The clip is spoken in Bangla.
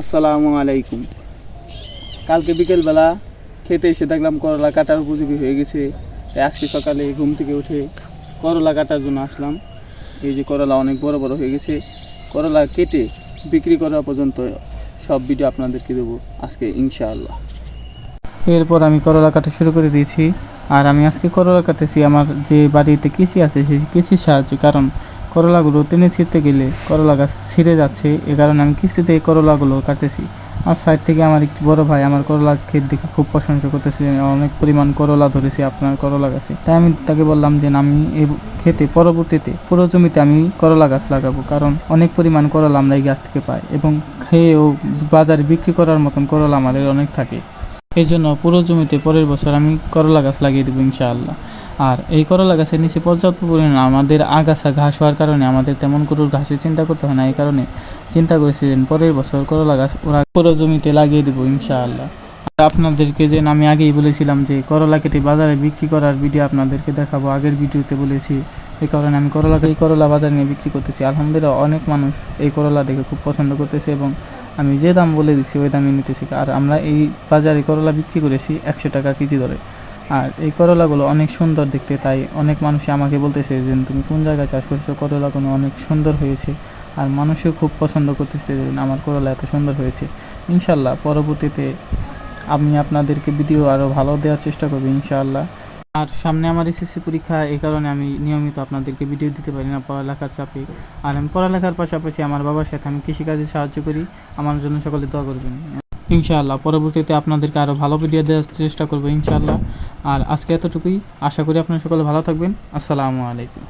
আসসালামু আলাইকুম। কালকে বিকেলবেলা খেতে এসে দেখলাম করলা কাটার উপযোগী হয়ে গেছে। তাই আজকে সকালে ঘুম থেকে উঠে করলা কাটার জন্য আসলাম। এই যে করলা অনেক বড় বড় হয়ে গেছে। করলা কেটে বিক্রি করা পর্যন্ত সব ভিডিও আপনাদেরকে দেবো আজকে, ইনশাআল্লাহ। এরপর আমি করলা কাটা শুরু করে দিয়েছি। আর আমি আজকে করলা কাটেছি আমার যে বাড়িতে কৃষি আছে, সেই কৃষির সাহায্যে। কারণ করলাগুলো টেনে ছিঁড়তে গেলে করলা গাছ ছিঁড়ে যাচ্ছে। এ কারণে আমি কিস্তিতে এই করলাগুলো কাটতেছি। আর সাইড থেকে আমার একটি বড় ভাই আমার করলা ক্ষেত দেখে খুব প্রশংসা করতেছে। অনেক পরিমাণ করলা ধরেছে আপনার করলা গাছে। তাই আমি তাকে বললাম যে, আমি এই খেতে পরবর্তীতে পুরো জমিতে আমি করলা গাছ লাগাবো। কারণ অনেক পরিমাণ করলা আমরা এই গাছ থেকে পাই এবং খেয়েও বাজারে বিক্রি করার মতন করলা আমাদের অনেক থাকে। এই জন্য পুরো জমিতে পরের বছর আমি করলা গাছ লাগিয়ে দেবো ইনশাআল্লাহ। আর এই করলা গাছের নিচে পর্যাপ্ত পরিমাণে আমাদের আগাছা ঘাস হওয়ার কারণে আমাদের তেমন কোনো ঘাসের চিন্তা করতে হয় না, এই কারণে চিন্তা করেছিলেন পরের বছর করলা গাছ ওরা পুরো জমিতে লাগিয়ে দেবো ইনশাআল্লাহ। আর আপনাদেরকে যে আমি আগেই বলেছিলাম যে করলা কেটে বাজারে বিক্রি করার ভিডিও আপনাদেরকে দেখাবো, আগের ভিডিওতে বলেছি, এই কারণে আমি করলা, এই করলা বাজারে নিয়ে বিক্রি করতেছি। আলহামদুলিল্লাহ অনেক মানুষ এই করলা দেখে খুব পছন্দ করতেছে এবং আমি যে দাম বলে দিচ্ছি ওই দামে নিতেছি। আর আমরা এই বাজারে করলা বিক্রি করেছি একশো টাকা কেজি দরে আর এই করলাগুলো অনেক সুন্দর দেখতে, তাই অনেক মানুষ আমাকে বলতেছে যে, তুমি কোন জায়গায় চাষ করছ? করলাগুলো অনেক সুন্দর হয়েছে। আর মানুষও খুব পছন্দ করতেছে যে, আমার করলা এত সুন্দর হয়েছে। ইনশাল্লাহ, পরবর্তীতে আমি আপনাদেরকে ভিডিও আরও ভালো দেওয়ার চেষ্টা করব ইনশাআল্লাহ আর সামনে আমার এসএসসি পরীক্ষা, এই কারণে আমি নিয়মিত আপনাদেরকে ভিডিও দিতে পারি না, পড়ালেখার চাপে। আর আমি পড়ালেখার পাশাপাশি আমার বাবার সাথে আমি কৃষিকাজে সাহায্য করি, আমার জন্য সকলে দোয়া করবেন। ইনশাআল্লাহ, পরবর্তীতে আপনাদেরকে আরও ভালো ভিডিও দেওয়ার চেষ্টা করব ইনশাআল্লাহ। আর আজকে এতটুকুই, আশা করি আপনারা সকলে ভালো থাকবেন। আসসালামু আলাইকুম।